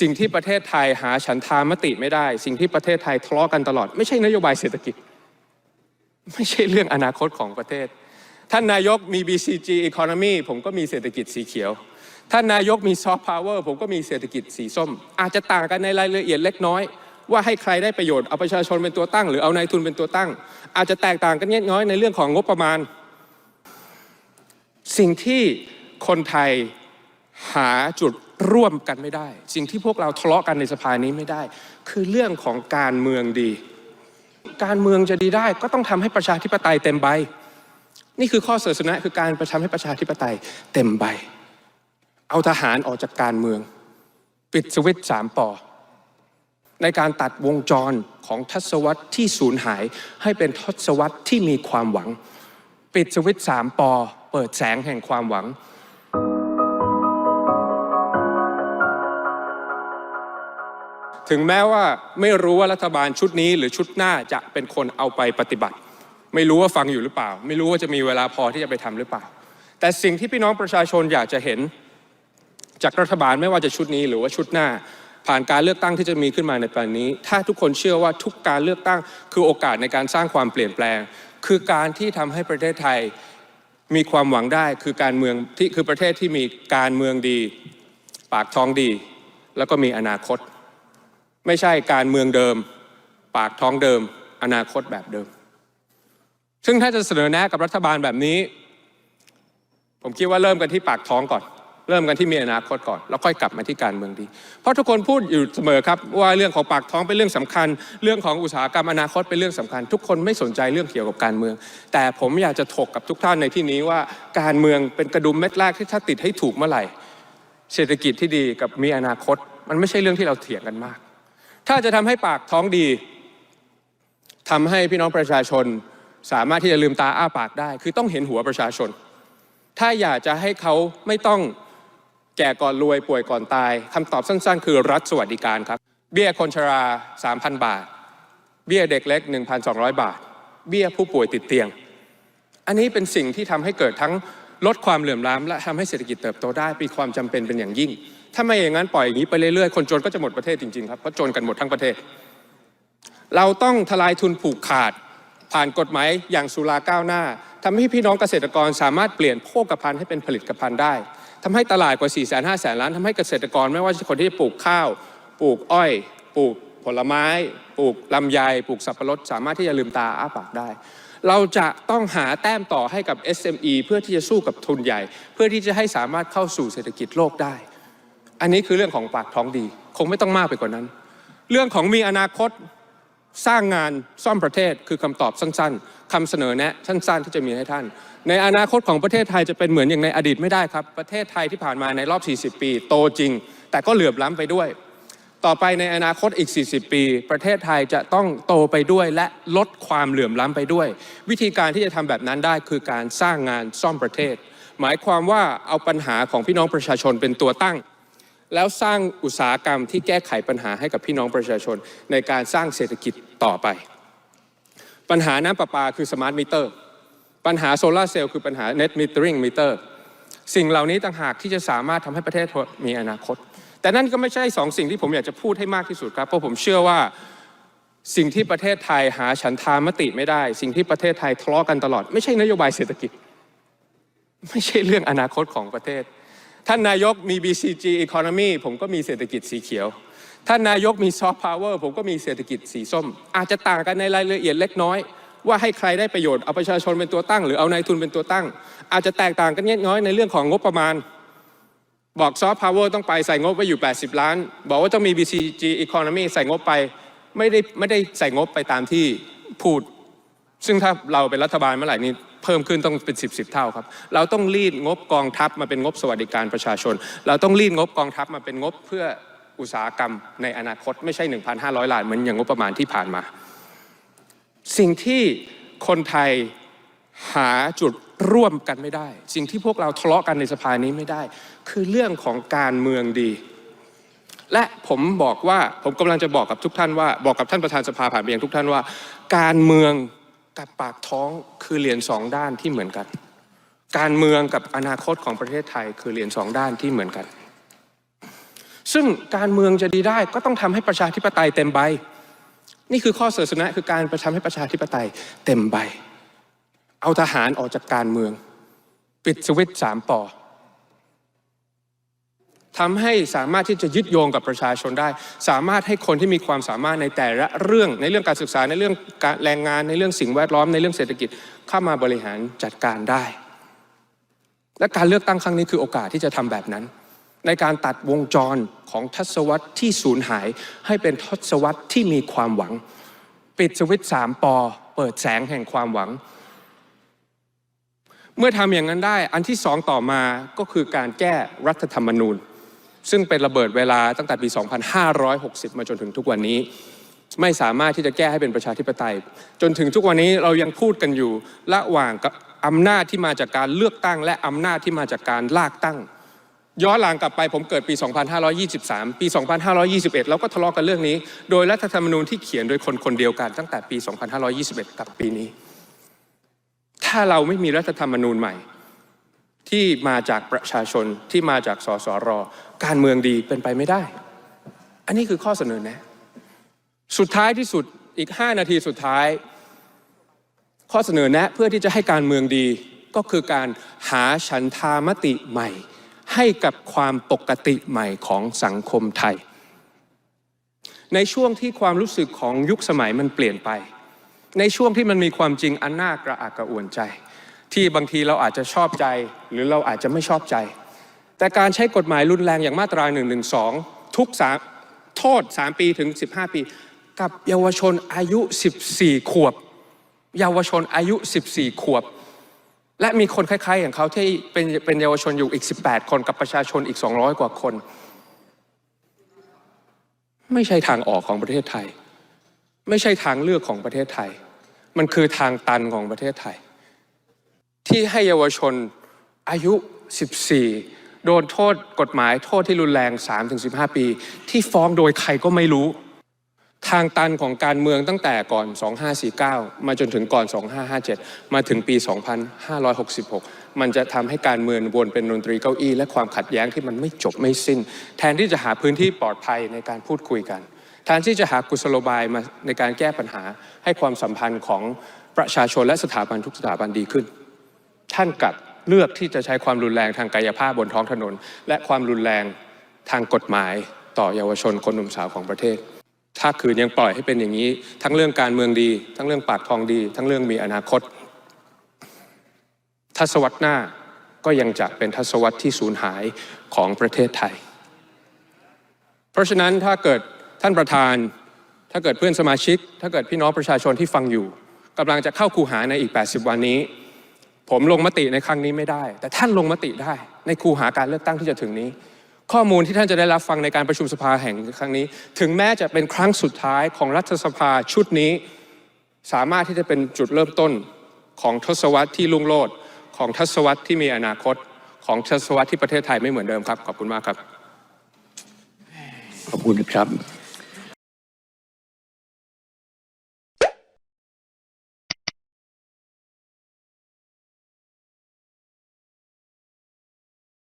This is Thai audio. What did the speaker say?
สิ่งที่ประเทศไทยหาฉันทามติไม่ได้ สิ่งที่ประเทศไทยทะเลาะกันตลอด ไม่ใช่นโยบายเศรษฐกิจ ไม่ใช่เรื่องอนาคตของประเทศ ท่านนายกมี BCG Economy ผมก็มีเศรษฐกิจสีเขียว ท่านนายกมี Soft Power ผมก็มีเศรษฐกิจสีส้ม อาจจะต่างกันในรายละเอียดเล็กน้อย ว่าให้ใครได้ประโยชน์เอาประชาชนเป็นตัวตั้ง หรือเอานายทุนเป็นตัวตั้ง อาจจะแตกต่างกันเล็กน้อยในเรื่องของงบประมาณ สิ่งที่คนไทย หาจุดร่วมกันไม่ได้ สิ่งที่พวกเราทะเลาะกันในสภานี้ไม่ได้ คือเรื่องของการเมืองดี การเมืองจะดีได้ ก็ต้องทำให้ประชาธิปไตยเต็มใบ นี่คือข้อเสนอคือการประชาให้ประชาธิปไตยเต็มใบ เอาทหารออกจากการเมือง ปิดสวิตช์สามปอในการตัดวงจรของทศวรรษที่สูญหาย ให้เป็นทศวรรษที่มีความหวัง ปิดสวิตช์สามปอเปิดแสงแห่งความหวัง ถึงแม้ว่าไม่รู้ว่ารัฐบาลชุดนี้หรือชุดหน้าจะเป็นคนเอาไปปฏิบัติ ไม่รู้ว่าฟังอยู่หรือเปล่า ไม่รู้ว่าจะมีเวลาพอที่จะไปทำหรือเปล่า แต่สิ่งที่พี่น้องประชาชนอยากจะเห็น จากรัฐบาลไม่ว่าจะชุดนี้หรือว่าชุดหน้า ผ่านการเลือกตั้งที่จะมีขึ้นมาในปีนี้ ถ้าทุกคนเชื่อว่าทุกการเลือกตั้ง คือโอกาสในการสร้างความเปลี่ยนแปลง คือการที่ทำให้ประเทศไทยมีความหวังได้คือการเมืองที่คือประเทศที่มีการเมืองดี ปากท้องดี แล้วก็มีอนาคต ไม่ใช่การเมืองเดิม ปากท้องเดิม อนาคตแบบเดิม ซึ่งถ้าจะเสนอแนะกับรัฐบาลแบบนี้ ผมคิดว่าเริ่มกันที่ปากท้องก่อน เริ่มกันที่มีอนาคตก่อนแล้วค่อยกลับมาที่การเมืองดี เพราะทุกคนพูดอยู่เสมอครับ ว่าเรื่องของปากท้องเป็นเรื่องสำคัญ เรื่องของอุตสาหกรรมอนาคตเป็นเรื่องสำคัญ ทุกคนไม่สนใจเรื่องเกี่ยวกับการเมือง แต่ผมอยากจะถกกับทุกท่านในที่นี้ว่าการเมืองเป็นกระดุมเม็ดแรกที่ถ้าติดให้ถูกเมื่อไหร่ เศรษฐกิจที่ดีกับมีอนาคต มันไม่ใช่เรื่องที่เราเถียงกันมาก ถ้าจะทำให้ปากท้องดีทำให้พี่น้องประชาชนสามารถที่จะลืมตาอ้าปากได้ คือต้องเห็นหัวประชาชน ถ้าอยากจะให้เขาไม่ต้องแก่ก่อนรวยป่วยก่อนตายคำตอบสั้น ๆ คือรัฐสวัสดิการครับ เบี้ยคนชรา 3,000 บาท เบี้ยเด็กเล็ก 1,200 บาท เบี้ยผู้ป่วยติดเตียง อันนี้เป็นสิ่งที่ทำให้เกิดทั้ง ลดความเหลื่อมล้ำและทำให้เศรษฐกิจเติบโตได้มีความจำเป็นเป็นอย่างยิ่ง ถ้าไม่อย่างนั้นปล่อยอย่างนี้ไปเรื่อยๆ คนจนก็จะหมดประเทศจริงๆครับเพราะจนกันหมดทั้งประเทศ เราต้องทลายทุนผูกขาด ผ่านกฎหมายอย่างสุราก้าวหน้าทำให้พี่น้องเกษตรกรสามารถเปลี่ยนโภคภัณฑ์ให้เป็นผลิตภัณฑ์ได้ทำให้ตลาดกว่า 4 5 0 0 0 0ล้านทำให้เกษตรกรไม่ว่าจะคนที่ปลูกข้าว ปลูกอ้อย ปลูกผลไม้ ปลูกลำไย ปลูกสับปะรด สามารถที่จะลืมตาอ้าปากได้ เราจะต้องหาแต้มต่อให้กับ SME เพื่อที่จะสู้กับทุนใหญ่ เพื่อที่จะให้สามารถเข้าสู่เศรษฐกิจโลกได้ อันนี้คือเรื่องของปากท้องดี คงไม่ต้องมากไปกว่านั้น เรื่องของมีอนาคตสร้างงานซ่อมประเทศคือคำตอบสั้นๆคำเสนอแนะสั้นๆ ที่จะมีให้ท่าน ในอนาคตของประเทศไทยจะเป็นเหมือนอย่างในอดีตไม่ได้ครับ ประเทศไทยที่ผ่านมาในรอบ 40 ปี โตจริง แต่ก็เหลื่อมล้ำไปด้วย ต่อไปในอนาคตอีก 40 ปี ประเทศไทยจะต้องโตไปด้วยและลดความเหลื่อมล้ำไปด้วย วิธีการที่จะทำแบบนั้นได้คือการสร้างงานซ่อมประเทศ หมายความว่าเอาปัญหาของพี่น้องประชาชนเป็นตัวตั้ง แล้วสร้างอุตสาหกรรมที่แก้ไขปัญหาให้กับพี่น้องประชาชน ในการสร้างเศรษฐกิจต่อไป ปัญหาน้ำประปาคือสมาร์ทมิเตอร์ปัญหาโซลาร์เซลล์คือปัญหา net metering meter สิ่งเหล่านี้ต่างหากที่จะสามารถทำให้ประเทศมีอนาคต แต่นั่นก็ไม่ใช่สองสิ่งที่ผมอยากจะพูดให้มากที่สุดครับ เพราะผมเชื่อว่าสิ่งที่ประเทศไทยหาฉันทามติไม่ได้ สิ่งที่ประเทศไทยทะเลาะกันตลอด ไม่ใช่นโยบายเศรษฐกิจ ไม่ใช่เรื่องอนาคตของประเทศ ท่านนายกมี BCG Economy ผมก็มีเศรษฐกิจสีเขียว ท่านนายกมี Soft Power ผมก็มีเศรษฐกิจสีส้ม อาจจะต่างกันในรายละเอียดเล็กน้อย ว่าให้ใครได้ประโยชน์เอาประชาชนเป็นตัวตั้ง หรือเอานายทุนเป็นตัวตั้ง อาจจะแตกต่างกันเล็กน้อยในเรื่องของงบประมาณ บอกซอฟต์พาวเวอร์ต้องไปใส่งบไว้อยู่ 80 ล้าน บอกว่าต้องมี BCG Economy ใส่งบไปไม่ได้ไม่ได้ใส่งบไปตามที่พูด ซึ่งถ้าเราเป็นรัฐบาลเมื่อไหร่นี้เพิ่มขึ้นต้องเป็น 10บสเท่าครับ เราต้องรีดงบกองทัพมาเป็นงบสวัสดิการประชาชน เราต้องรีดงบกองทัพมาเป็นงบเพื่ออุตสาหกรรมในอนาคตไม่ใช่ 1,500 ล้านเหมือนอย่างงบประมาณที่ผ่านมา สิ่งที่คนไทย หาจุดร่วมกันไม่ได้ สิ่งที่พวกเราทะเลาะกันในสภานี้ไม่ได้ คือเรื่องของการเมืองดี และผมบอกว่าผมกำลังจะบอกกับทุกท่านว่าบอกกับท่านประธานสภาผ่านไปยังทุกท่านว่า การเมืองกับปากท้องคือเหรียญสองด้านที่เหมือนกัน การเมืองกับอนาคตของประเทศไทยคือเหรียญสองด้านที่เหมือนกัน ซึ่งการเมืองจะดีได้ก็ต้องทำให้ประชาธิปไตยเต็มใบ นี่คือข้อเสนอคือการประทำให้ประชาธิปไตยเต็มใบ เอาทหารออกจากการเมือง ปิดสวิตช์สามปอทำให้สามารถที่จะยึดโยงกับประชาชนได้ สามารถให้คนที่มีความสามารถในแต่ละเรื่องในเรื่องการศึกษาในเรื่องการแรงงานในเรื่องสิ่งแวดล้อมในเรื่องเศรษฐกิจเข้ามาบริหารจัดการได้ และการเลือกตั้งครั้งนี้คือโอกาสที่จะทำแบบนั้น ในการตัดวงจรของทศวรรษที่สูญหาย ให้เป็นทศวรรษที่มีความหวัง ปิดสวิตช์สามปอเปิดแสงแห่งความหวัง เมื่อทำอย่างนั้นได้ อันที่สองต่อมาก็คือการแก้รัฐธรรมนูญ ซึ่งเป็นระเบิดเวลาตั้งแต่ปี 2560 มาจนถึงทุกวันนี้ ไม่สามารถที่จะแก้ให้เป็นประชาธิปไตย จนถึงทุกวันนี้เรายังพูดกันอยู่ระหว่างกับอำนาจที่มาจากการเลือกตั้ง และอำนาจที่มาจากการลากตั้ง ย้อนหลังกลับไปผมเกิดปี 2523 ปี 2521 เราก็ทะเลาะกันเรื่องนี้ โดยรัฐธรรมนูญที่เขียนโดยคนคนเดียวกันตั้งแต่ปี 2521 กับปีนี้ ถ้าเราไม่มีรัฐธรรมนูญใหม่ ที่มาจากประชาชนที่มาจากสสร การเมืองดีเป็นไปไม่ได้ อันนี้คือข้อเสนอแนะสุดท้ายที่สุดอีก 5 นาทีสุดท้าย ข้อเสนอแนะเพื่อที่จะให้การเมืองดีก็คือการหาฉันทามติใหม่ ให้กับความปกติใหม่ของสังคมไทย ในช่วงที่ความรู้สึกของยุคสมัยมันเปลี่ยนไป ในช่วงที่มันมีความจริงอันน่ากระอักกระอ่วนใจ ที่บางทีเราอาจจะชอบใจ หรือเราอาจจะไม่ชอบใจ แต่การใช้กฎหมายรุนแรงอย่างมาตรา1นึทุกสามโทษ 3 ปีถึง 15 ปี กับเยาวชนอายุ 14 ขวบ เยาวชนอายุ 14 ขวบ และมีคนคล้ายๆอย่างเขาที่เป็นเป็นเยาวชนอยู่อีก 18 คนกับประชาชนอีก 200 กว่าคน ไม่ใช่ทางออกของประเทศไทย ไม่ใช่ทางเลือกของประเทศไทย มันคือทางตันของประเทศไทย ที่ให้เยาวชนอายุ 14 โดนโทษกฎหมายโทษที่รุนแรง 3-15 ปี ที่ฟ้องโดยใครก็ไม่รู้ ทางตันของการเมืองตั้งแต่ก่อน 2549 มาจนถึงก่อน 2557 มาถึงปี 2566 มันจะทำให้การเมืองวนเป็นดนตรีเก้าอี้ และความขัดแย้งที่มันไม่จบไม่สิ้น แทนที่จะหาพื้นที่ปลอดภัยในการพูดคุยกัน แทนที่จะหากุศโลบายมาในการแก้ปัญหาให้ความสัมพันธ์ของประชาชนและสถาบันทุกสถาบันดีขึ้น ท่านกลับเลือกที่จะใช้ความรุนแรงทางกายภาพบนท้องถนน และความรุนแรงทางกฎหมายต่อเยาวชนคนหนุ่มสาวของประเทศ ถ้าคืนยังปล่อยให้เป็นอย่างนี้ ทั้งเรื่องการเมืองดี ทั้งเรื่องปากทองดี ทั้งเรื่องมีอนาคตทศวรรษหน้าก็ยังจะเป็นทศวรรษที่สูญหายของประเทศไทย เพราะฉะนั้นถ้าเกิด ท่านประธาน ถ้าเกิดเพื่อนสมาชิก ถ้าเกิดพี่น้องประชาชนที่ฟังอยู่กำลังจะเข้าคูหาในอีก 80 วันนี้ ผมลงมติในครั้งนี้ไม่ได้ แต่ท่านลงมติได้ ในคูหาการเลือกตั้งที่จะถึงนี้ ข้อมูลที่ท่านจะได้รับฟังในการประชุมสภาแห่งครั้งนี้ ถึงแม้จะเป็นครั้งสุดท้ายของรัฐสภาชุดนี้ สามารถที่จะเป็นจุดเริ่มต้นของทศวรรษที่รุ่งโรจน์ของทศวรรษที่มีอนาคตของทศวรรษที่ประเทศไทยไม่เหมือนเดิมครับ ขอบคุณมากครับ ขอบคุณครับ